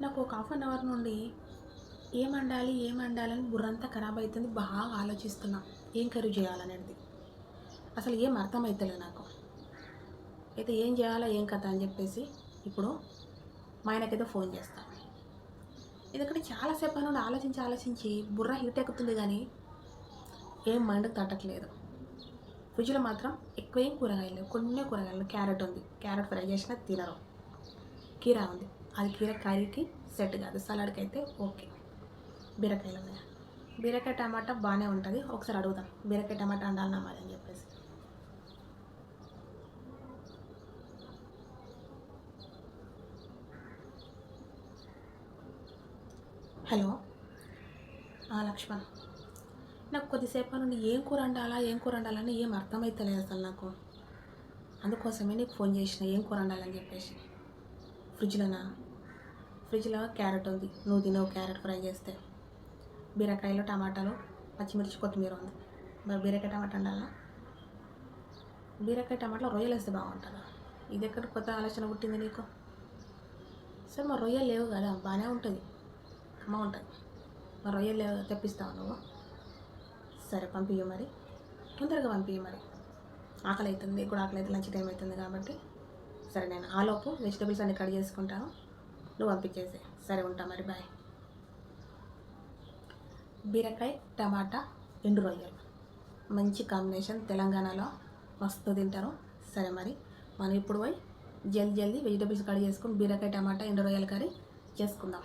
నాకు ఒక half an hour నుండి ఏం వండాలి ఏం వండాలని బుర్రంతా ఖరాబ్ అవుతుంది బాగా ఆలోచిస్తున్నా. ఏం కర్రీ చేయాలనేది. అసలు ఏం అర్థమవుతలేదు నాకు. అయితే ఏం చేయాలా ఏం కథ అని చెప్పేసి ఇప్పుడు మా ఆయనకైతే ఫోన్ చేస్తాను ఎందుకంటే చాలాసేపు నుండి ఆలోచించి ఆలోచించి బుర్ర హీట్ ఎక్కుతుంది కానీ ఏం మైండ్కి తట్టట్లేదు. ఫ్రిడ్జ్లో మాత్రం ఎక్కువ ఏం కూరగాయలు కొన్ని కూరగాయలు. క్యారెట్ ఉంది. క్యారెట్ ఫ్రై చేసినా తినరు. కీరా ఉంది. అది కీరకాయకి సెట్ కాదు. సలాడ్కి అయితే ఓకే. బీరకాయలు ఉన్నాయి? బీరకాయ టమాటా బాగానే ఉంటుంది. ఒకసారి అడుగుదాం బీరకాయ టమాటా వండాలన్నా మరి అని చెప్పేసి. హలో. లక్ష్మణ్ నాకు కొద్దిసేపు నుండి ఏం కూర వండాలా ఏం కూర వండాలని ఏం అర్థమైతలేదు అసలు నాకు. అందుకోసమే నీకు ఫోన్ చేసిన ఏం కూర వండాలని చెప్పేసి. ఫ్రిడ్జ్లోనా? ఫ్రిడ్జ్లో క్యారెట్ ఉంది. నువ్వు తినవు క్యారెట్ ఫ్రై చేస్తే. బీరకాయలు టమాటాలు పచ్చిమిర్చి కొత్తిమీర ఉంది. మరి బీరకాయ టమాటా ఉండాలా బీరకాయ టమాటాలో రొయ్యలు వేస్తే బాగుంటుందా? ఇది ఎక్కడ కొత్త ఆలోచన పుట్టింది నీకు? సరే మా రొయ్యలు లేవు కదా బాగానే ఉంటుంది. అమ్మ ఉంటుంది. రొయ్యలు లేవు తెప్పిస్తావు నువ్వు? సరే పంపించు మరి. తొందరగా పంపించు మరి. ఆకలి అవుతుంది ఇప్పుడు ఆకలి అయితే లంచ్ టైం అవుతుంది కాబట్టి. సరే నేను ఆలోపు వెజిటబుల్స్ అన్ని కట్ చేసుకుంటాను. నువ్వు పంపించేసే. సరే ఉంటా మరి బాయ్. బీరకాయ టమాటా ఎండు రొయ్యలు. మంచి కాంబినేషన్ తెలంగాణలో. మస్తు తింటారు. సరే మరి మనం ఇప్పుడు పోయి జల్దీ జల్దీ వెజిటబుల్స్ కట్ చేసుకుని బీరకాయ టమాటా ఎండు రొయ్యల కర్రీ చేసుకుందాం.